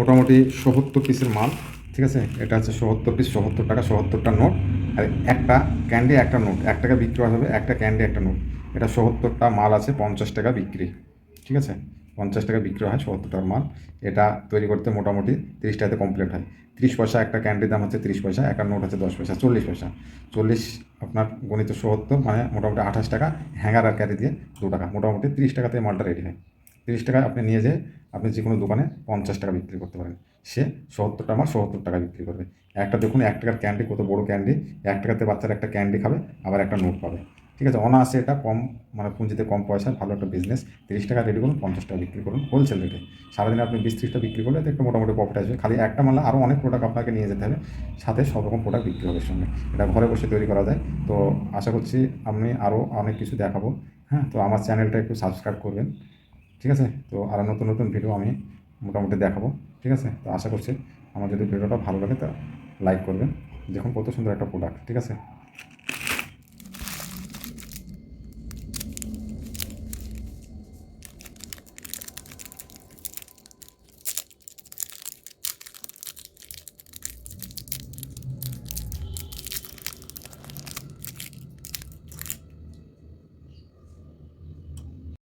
মোটামুটি সত্তর পিসের মাল, ঠিক আছে? এটা হচ্ছে সত্তর পিস সত্তর টাকা, সত্তরটা নোট। আর একটা ক্যান্ডি একটা নোট। এক টাকা বিক্রি হবে একটা ক্যান্ডি একটা নোট। এটা সত্তরটা মাল আছে, পঞ্চাশ টাকা বিক্রি, ঠিক আছে? পঞ্চাশ টাকা বিক্রি হয় সত্তর মাল। এটা তৈরি করতে মোটামুটি তিরিশ টাকাতে কমপ্লিট হয়। তিরিশ পয়সা একটা ক্যান্ডির দাম হচ্ছে তিরিশ পয়সা, একটা নোট হচ্ছে দশ পয়সা, চল্লিশ পয়সা। চল্লিশ আপনার গণিত সত্তর মানে মোটামুটি আঠাশ টাকা, হ্যাঙ্গার আর ক্যারি দিয়ে দু টাকা। মোটামুটি তিরিশ টাকাতে মালটা রেডি হয়। তিরিশ টাকা আপনি নিয়ে যেয়ে আপনি যে কোনো দোকানে পঞ্চাশ টাকা বিক্রি করতে পারেন। সে সত্তরটা মাল সত্তর টাকা বিক্রি করবে। একটা দেখুন এক টাকার ক্যান্ডি কত বড় ক্যান্ডি এক টাকাতে বাচ্চারা একটা ক্যান্ডি খাবে, আবার একটা নোট পাবে। ঠিক আছে? অনায়াসে এটা কম মানে পুঁজিতে কম পয়সা, ভালো একটা বিজনেস তিরিশ টাকা রেডি করুন, পঞ্চাশ টাকা বিক্রি করুন হোলসেল রেটে সারাদিনে আপনি বিশ ত্রিশটা বিক্রি করলে একটা মোটামুটি প্রফিট আসবে। খালি একটা মালে আরও অনেক প্রোডাক্ট আপনাকে নিয়ে যেতে হবে। সাথে সব রকম প্রোডাক্ট বিক্রি হবে সঙ্গে। এটা ঘরে বসে তৈরি করা যায়। তো আশা করছি আমি আরও অনেক কিছু দেখাবো। হ্যাঁ? তো আমার চ্যানেলটা একটু সাবস্ক্রাইব করবেন। ঠিক আছে? তো আরও নতুন নতুন ভিডিও আমি মোটামুটি দেখাবো, ঠিক আছে? তো আশা করছি আমার যদি ভিডিওটা ভালো লাগে তা লাইক করবেন। দেখুন কত সুন্দর একটা প্রোডাক্ট ঠিক আছে?